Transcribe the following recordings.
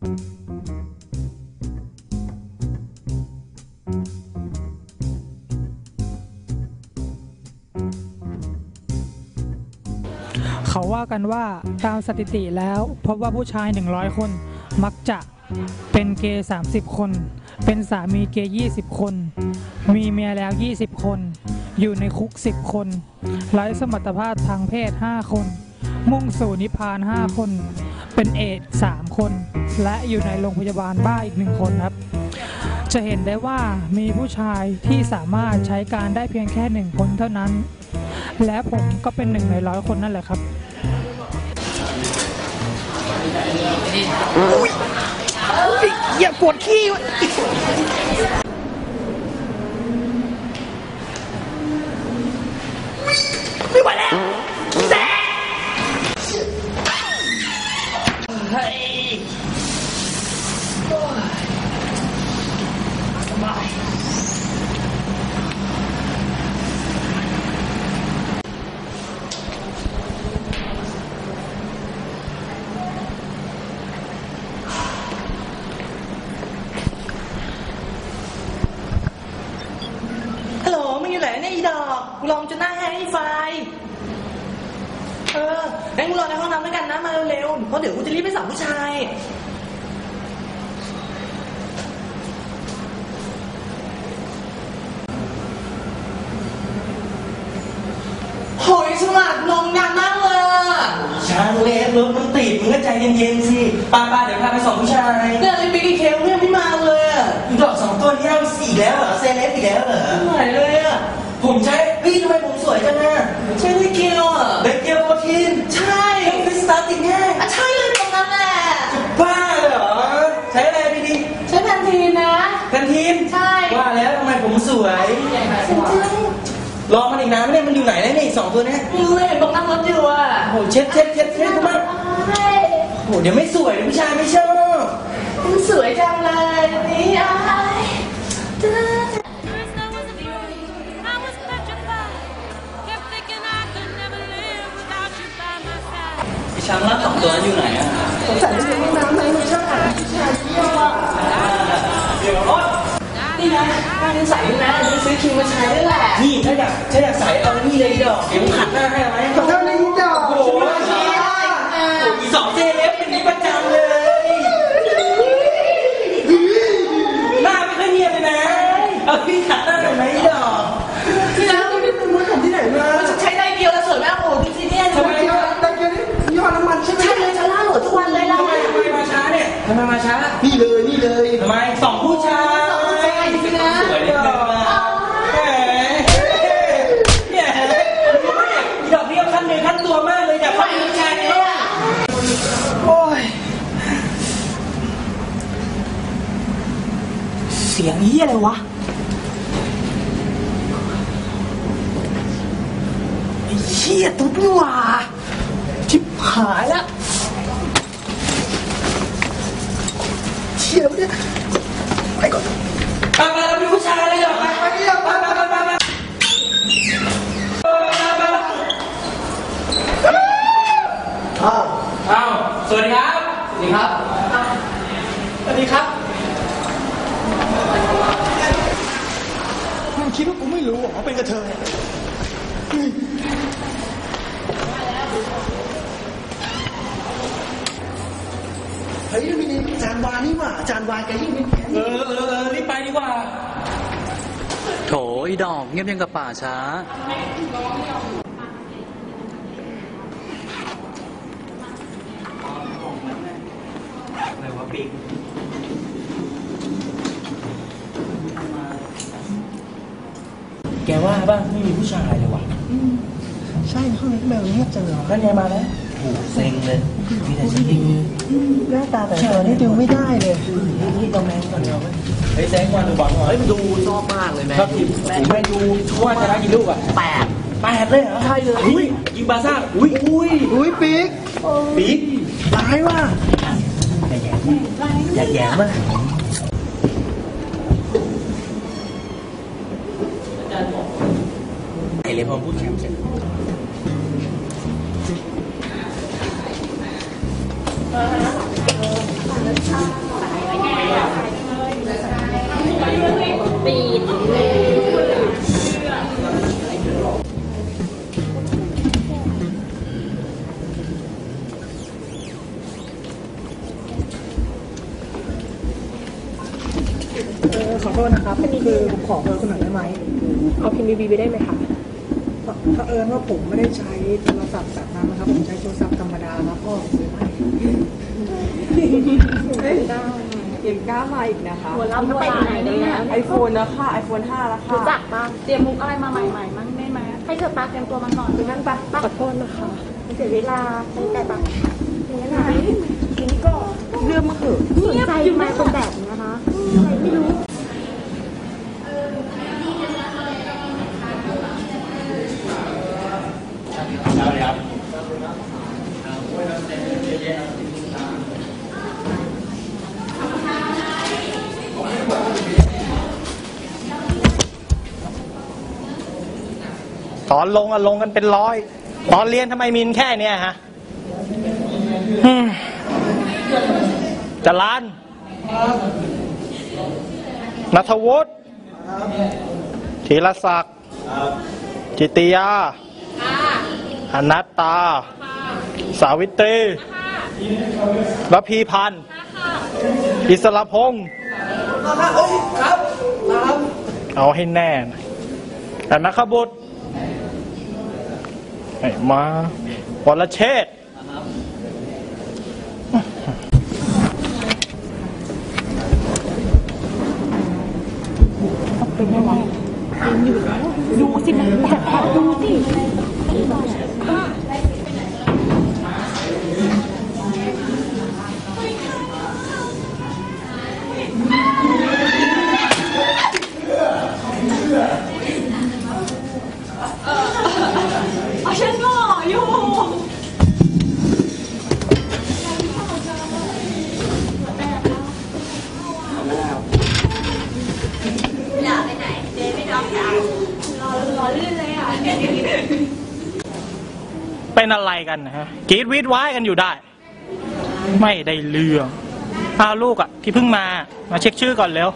เขาว่ากันว่าตามสถิติแล้วพบว่าผู้ชาย 100 คนมักจะเป็นเกย์30 คน เป็นสามีเกย์20 คน มีเมียแล้ว 20 คน อยู่ในคุก 10 คนไร้สมรรถภาพทางเพศ 5 คน มุ่งสู่นิพพาน 5 คน เป็นเอดสามคน และอยู่ในโรงพยาบาลบ้าอีกหนึ่งคนครับ จะเห็นได้ว่ามีผู้ชายที่สามารถใช้การได้เพียงแค่หนึ่งคนเท่านั้น และผมก็เป็นหนึ่งในร้อยคนนั่นแหละครับอย่าปวดขี้ กกูลองจนหน้าแห้งไอ้ไฟ เอองั้นกูรอในห้องน้ำด้วยกันนะมาเร็วๆเพราะเดี๋ยวกูจะรีบไปสั่งผู้ชายโหยสมัครลงนานมากเลยอะช้างเล็กรถมันติดมึงก็ใจเย็นๆสิป้าป้าเดี๋ยวพาไปส่งผู้ชายเนี่ยไอ้บิ๊กไอ้เคลเนี่ยไม่มาเลยอะอีดอกสองตัวนี้เอาสีแล้วเหรอเซเลบอีกแล้วเหรอ ไม่ไหวเลยอะ ผมใช้พี่ทำไมผมสวยจังอะใช่ไอ้เคลอะเด็กเกียวโปรตีนใช่คริสตัลติดง่ายอะใช่เลยตรงนั้นแหละบ้าเหรอ ใช้อะไรพี่ดีใช้แพนทีนนะแพนทีน ใช่ ว่าแล้วทำไมผมสวยจริงรอมันอีกนานไหมเนี่ยมันอยู่ไหนแล้วเนี่ยอีกสองตัวเนี้ยๆมึงเลยบอกนั่งรถอยู่อะโอ้โหเช็ดเช็ดเช็ดเช็ดมากโอ้โหเดี๋ยวไม่สวยเดี๋ยวผู้ชายไม่ชอบมึงสวยจังเลยนี่ไอ้ First ตัวนั้นอยู่ไหนอะสงสัยจะเป็นห้องน้ำไหมมึงชอบหาผู้ชายเที่ยวอะเดี๋ยวรถนี่นะน่าจะใส่นะจะซื้อครีมมาใช้ด้วยแหละนี่ถ้าอยากถ้าอยากใส่เอานี่เลยดอกเดี๋ยวผมขัดหน้าให้เอาไหมขอโทษนะนี่ดอกโอ้โหอีสองเจเล็บเป็นที่ประจำเลย หน้าไม่ค่อยเนียนเลยนะ เอาพี่ขัดหน้าหน่อยไหมดอก ที่ร้านก็ไม่เป็นมือของที่ไหนมาใช้ได้เดียวแล้วสวยมากโอ้โหดูสิเนี่ย ทำไม ใช่ ตะเกียบนี่ยี่ห้อน้ำมันใช่ไหม เลยฉันล่าโหลดทุกวันเลยล่ะ ทำไมทำไมมาช้าเนี่ยทำไมมาช้า นี่เลยนี่เลย ทำไมสองผู้ชาย สองผู้ชายจริงๆนะ สวยนิดนึงนะแหมเนี่ยอีดอกพี่เอาขั้นเนื้อขั้นตัวมากเลยอยากเข้าไปผู้ชายในห้อง โอ้ย เสียงนี้อะไรวะไอ้เชี่ยตุ๊ดนี่ว่าชิบหายล้วเชี่ยแล้วเนี่ยไปก่อนไปไปเราเป็นผู้ชายเลยเหรอไปไปไปไปไปไปไปอ้าวสวัสดีครับ สวัสดีครับ สวัสดีครับ ไม่รู้เหรอว่าเป็นกระเทยเฮ้ยมีนี่อาจารย์วานี่หว่าอาจารย์วาแกยิ่งเป็นแขนเออเออเออรีบไปดีกว่า โถอีดอกเงียบยังกับป่าช้า อะไรวะปิ๊ก แกว่าบ้างไม่มีผู้ชายเลยว่ะใช่ห้องนี้ทำไมมันเงียบจังเหรอนั่นไงมาแล้วโหเซ็งเลยมีแต่ฉันดีหน้าตาแต่ละคนนี่ดูไม่ได้เลยนี่ต้องแมงก่อนเดียวเฮ้ยแซงก่อนดูบอลก่อนเฮ้ยดูชอบมากเลยแม่ชอบทีมผมไม่ดูว่าชนะกี่ลูกอะแปดแปดเลยเหรอใช่เลยอุ้ยยิงบาซ่าอุ้ยอุ้ยอุ้ยปิ๊กปิ๊กร้ายว่ะอย่าแย่มากไอ เลยพอพูดแชมเสร็จปีนขอโทษนะครับ คือขอเบอร์ค่อยได้ไหมเอาพิมพ์บีบีไปได้ไหมคะ เผอิญว่าผมไม่ได้ใช้โทรศัพท์แบบนั้นนะครับ ผมใช้โทรศัพท์ธรรมดาครับก็ซื้อให้เอ็มก้ามาอีกนะคะหัวลำหัวลายเนี่ยไอโฟนนะค่ะไอโฟน5แล้วค่ะรู้จักปะเตรียมมุกอะไรมาใหม่ๆมั้งได้ไหมให้เธอปาเตรียมตัวมาก่อนดูนั่นปะปะขอโทษนะคะเสียเวลาใช้แต่ปะอย่างนั้นไหนทีนี้ก็เรื่องมาเถอะสนใจไหมคนแบบนี้นะคะอะไรไม่รู้ ตอนลงอะลงกันเป็นร้อย ตอนเรียนทำไมมินแค่เนี้ยฮะจะลานนัทวุฒิธีรศักดิ์จิตติยาอนัตตา สาวิตรีรพีพันธ์อิสระพงศ์เอาให้แน่นะแต่นักขบุตรไอ้มาวรเชษฐ์ดูสิมันแบบแบบดูสิ นอะไรกันนะฮะกรีดวีดว้ายกันอยู่ได้ ไม่ได้เรื่องอ้าวลูกอะที่เพิ่งมา มาเช็คชื่อก่อนเร็ว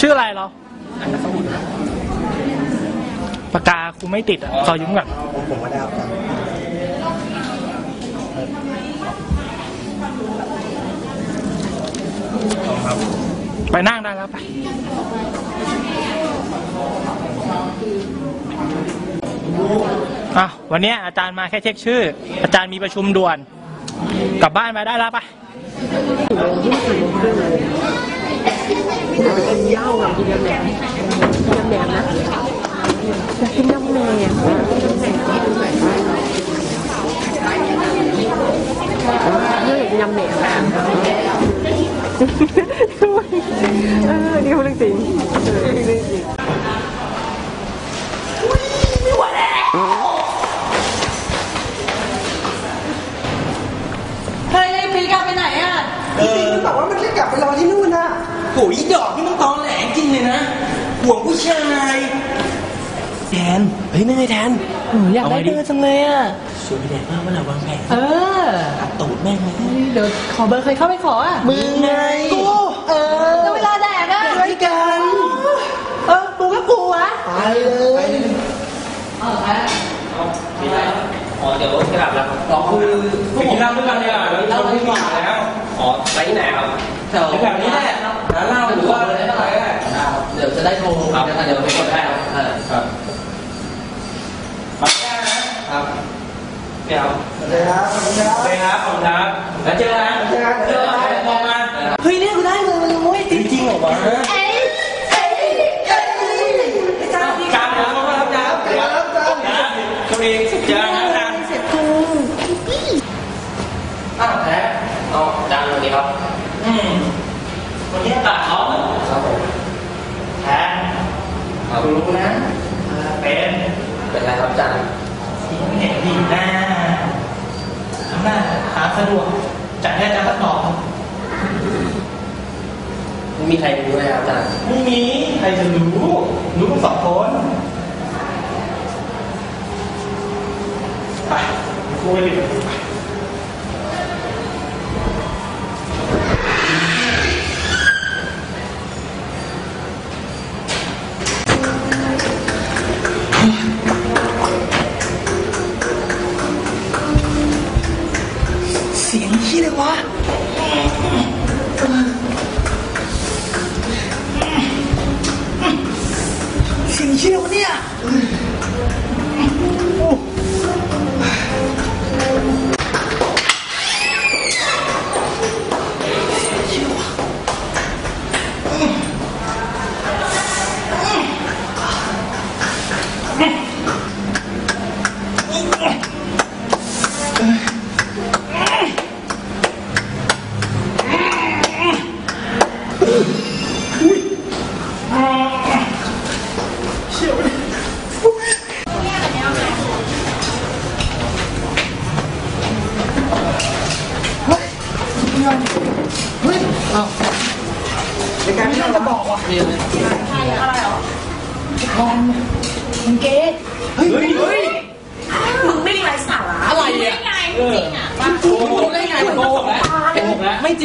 ชื่ออะไรเราปากกาครูไม่ติดอะขอยืมก่อนผมไม่ได้เอาตังค์ไปนั่งได้แล้วไป อะวันนี้อาจารย์มาแค่เช็คชื่อ อาจารย์มีประชุมด่วน กลับบ้านมาได้แล้วไปกินเหล้าอะกินยำแหนมยำแหนมนะอยากกินยำแหนมยากกินยำแหนมอะเออนี่พูดเรื่องจริง เฮ้ยพีกลับไปไหนอะ พี่ปิงมันบอกว่ามันจะกลับไปรอที่นู่นนะ โอ้ยดอกที่มันตอนแหลจริงเลยนะ ห่วงผู้ชายแทนเฮ้ยไม่ไงแทนอยากได้เบอร์จังเลยอะชวนพี่แดนมาเมื่อไหร่วางแผนเออตัดตูดแม่งเลยเดี๋ยวขอเบอร์ใครเข้าไปขออะมึงไงกูเออเวลาแดกอะด้วยกันเออกูก็กลัวไปเลยอ๋อเดี๋ยวกลับแล้วอ๋อคือพวกผมนั่งด้วยกันเนี่ยแล้วเราไม่มาแล้วอ๋อไปที่ไหนครับแถวแบบนี้แหละร้านเหล้าหรือว่า จะได้โทรครับเดี๋ยวไปกดได้ครับครับมาแค่นะครับเดี๋ยวเลยครับขอบคุณครับไปครับขอบคุณครับแล้วเจอกันเจอกันเจอกันมองมาเฮ้ยเนี่ยกูได้เลยมันมุ้ยจริงๆเหรอวะการเดี๋ยวมารับน้ำเดี๋ยวรับน้ำนะตัวเองเจอกันนะเสร็จกูอ้าวแพ้เอาดังวันนี้ครับ อืมวันนี้ตัดเขาครับผมแพ้เอารู้นะเป็น เป็นไรครับอาจารย์ไม่เห็นดีหน้าหน้าหา สะดวกจัดให้อาจารย์สักดอกครับไม่มีใครรู้เลยครับอาจารย์ไม่มีใครจะรู้รู้กันสองคนไปกูไปดิเสียงที่ เชี่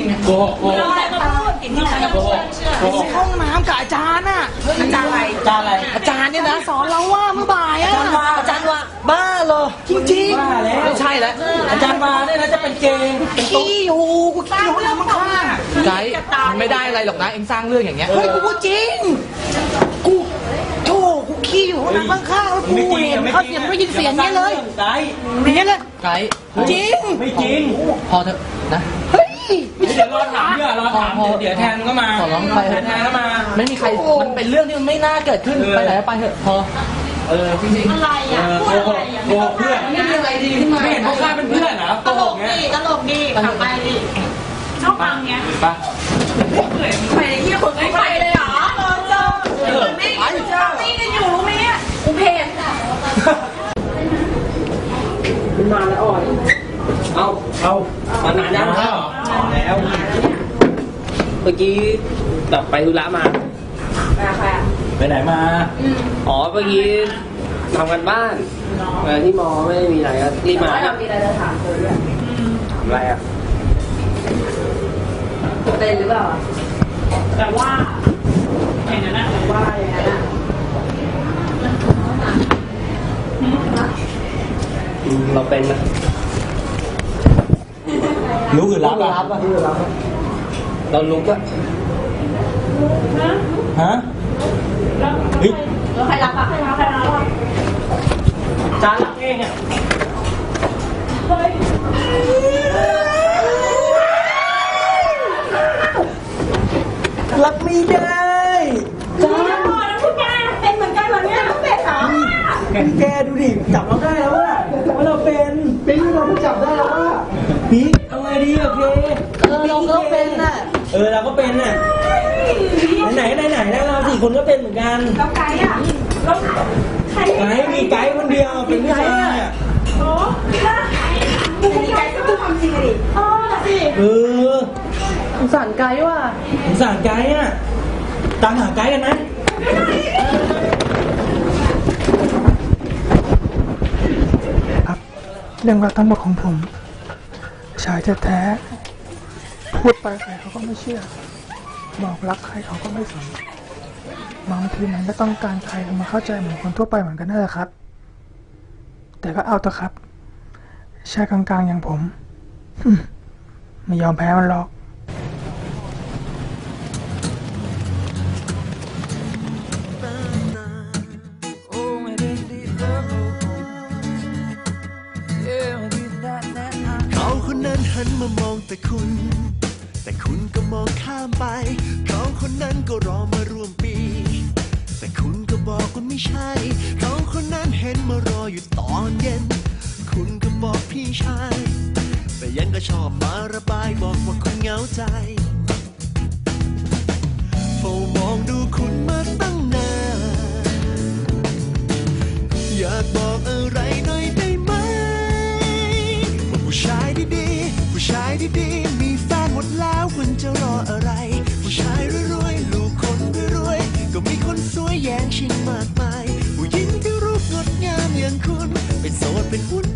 ริงไงโกหกโกหเรากอะไรมาพูดเห็นที่ไหนเราเชื่อเชื่อโกหกห้องน้ำกับอาจารย์อะอาจารย์อะไรอาจารย์อะไรอาจารย์เนี่ยนะสอนเราว่าเมื่อบ่ายอะอาจารย์ว่าบ้าเหรอจริงๆบ้าแล้วไม่ใช่แล้วอาจารย์มาเนี่ยนะจะเป็นเกย์เป็นตุ๊ขี้อยู่กูขี้อยู่ห้องน้ำข้างๆอะไกด์มันไม่ได้อะไรหรอกนะเอ็งสร้างเรื่องอย่างเงี้ยเฮ้ยกูพูดจริงกูโธ่กูขี้อยู่ห้องน้ำข้างๆแล้วกูเห็นเขาเสียงได้ยินเสียงเนี้ยเลยไกด์อย่างเงี้ยเลยไกด์จริงไม่จริงพอเถอะนะ เฮ้ยไม่เดี๋ยวรอถามเดี๋ยวรอถามเดี๋ยวแทนก็มาขอร้องไปเถเดี๋ยอะวแทนก็มา ไม่มีใครมันเป็นเรื่องที่มันไม่น่าเกิดขึ้นไปไหนก็ไปเถอะพอเออจริงอะไรอะพูดอะไรอะโกหกเพื่อนๆไม่มีอะไรดีขึ้นมาไม่เห็นเขาฆ่าเป็นเพื่อนเหรอตลกดีตลกดีกลับไปดิชอบฟังเงี้ยปะไปที่คนไม่ไปเลยเหรอเออไม่ไม่กันอยู่รู้ไหมเนี่ยกูเพจเอาเอามานานยังครับ แล้ว เมื่อกี้แบบไปธุระมาไปไหนมา อ๋อ เมื่อกี้ทำกันบ้านเออที่มอไม่ได้มีอะไรก็รีบมาครับมีอะไรจะถามเธอด้วยถามอะไรอะแต่ว่าอย่างนั้นนะแต่ว่าอย่างนั้นอะอืมเราเป็นนะ รู้คือรับอะเราลุกอะฮะเฮ้ยแล้วใครรับอะใครรับใครรับอะจานรักเองอะรับไม่ได้จ้าแล้วทุกอย่างเป็นเหมือนกันเหรอเนี่ยเป็นเหรอแกดูดิจับเราได้แล้วว่าว่าเราเป็นเป็นเราเพิ่งจับได้แล้วว่าพีคเอาไง ดีโอเคเออเราก็เป็นน่ะเออเราก็เป็นน่ะไหนไหนไหนแล้วเราสี่คนก็เป็นเหมือนกันแล้วไกด์อะแล้วใครไกด์มีไกด์คนเดียวเป็นผู้ชายอะโอ้แล้วมึงไกด์ก็พูดความจริงดิอ๋อสิเออสงสารไกด์ว่ะสงสารไกด์อะตามหาไกด์กันไหมครับเรื่องราวทั้งหมดของผม ชายแท้ๆพูดไปใครเขาก็ไม่เชื่อ บอกรักใครเขาก็ไม่สนบางทีมันก็ต้องการใครมาเข้าใจเหมือนคนทั่วไปเหมือนกันนั่นแหละครับ แต่ก็เอาเถอะครับชายกลางๆอย่างผม ไม่ยอมแพ้มันหรอก มามองแต่คุณ แต่คุณก็มองข้ามไป เขาคนนั้นก็รอมาร่วมปี แต่คุณก็บอกว่าไม่ใช่ เขาคนนั้นเห็นมารออยู่ตอนเย็น คุณก็บอกพี่ชาย แต่ยังก็ชอบมาระบายบอกว่าคุณเหงาใจ เฝ้ามองดูคุณมาตั้ง ว